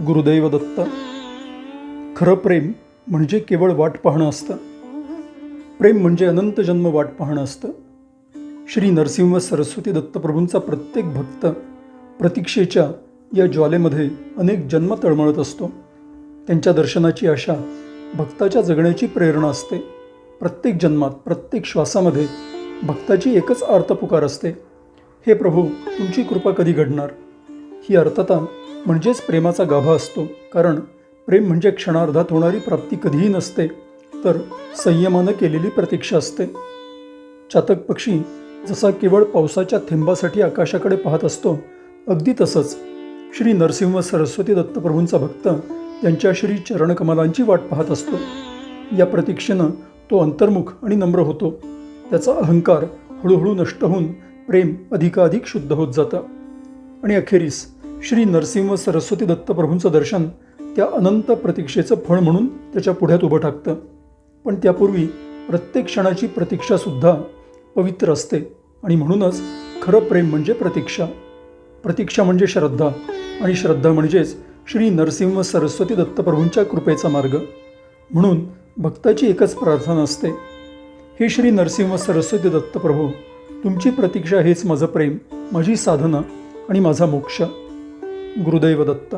गुरुदैव दत्त. खरं प्रेम म्हणजे केवळ वाट पाहणं असतं. प्रेम म्हणजे अनंत जन्म वाट पाहणं असतं. श्री नरसिंह सरस्वती दत्तप्रभूंचा प्रत्येक भक्त प्रतीक्षेच्या या ज्वालेमध्ये अनेक जन्म तळमळत असतो. त्यांच्या दर्शनाची आशा भक्ताच्या जगण्याची प्रेरणा असते. प्रत्येक जन्मात प्रत्येक श्वासामध्ये भक्ताची एकच आर्तपुकार असते. हे प्रभू तुमची कृपा कधी घडणार? ही अर्थता म्हणजेच प्रेमाचा गाभा असतो. कारण प्रेम म्हणजे क्षणार्धात होणारी प्राप्ती कधीही नसते तर संयमानं केलेली प्रतीक्षा असते. चातक पक्षी जसा केवळ पावसाच्या थेंबासाठी आकाशाकडे पाहत असतो अगदी तसंच श्री नरसिंह सरस्वती दत्तप्रभूंचा भक्त त्यांच्या श्री चरणकमलांची वाट पाहत असतो. या प्रतीक्षेनं तो अंतर्मुख आणि नम्र होतो. त्याचा अहंकार हळूहळू नष्ट होऊन प्रेम अधिकाधिक शुद्ध होत जातं. आणि अखेरीस श्री नरसिंह सरस्वती दत्तप्रभूंचं दर्शन त्या अनंत प्रतीक्षेचं फळ म्हणून त्याच्या पुढ्यात उभं टाकतं. पण त्यापूर्वी प्रत्येक क्षणाची प्रतीक्षासुद्धा पवित्र असते आणि म्हणूनच खरं प्रेम म्हणजे प्रतीक्षा. प्रतीक्षा म्हणजे श्रद्धा आणि श्रद्धा म्हणजेच श्री नरसिंह सरस्वती दत्तप्रभूंच्या कृपेचा मार्ग. म्हणून भक्ताची एकच प्रार्थना असते हे श्री नरसिंह सरस्वती दत्तप्रभू तुमची प्रतीक्षा हेच माझं प्रेम माझी साधना आणि माझा मोक्ष. गुरुदैवदत्त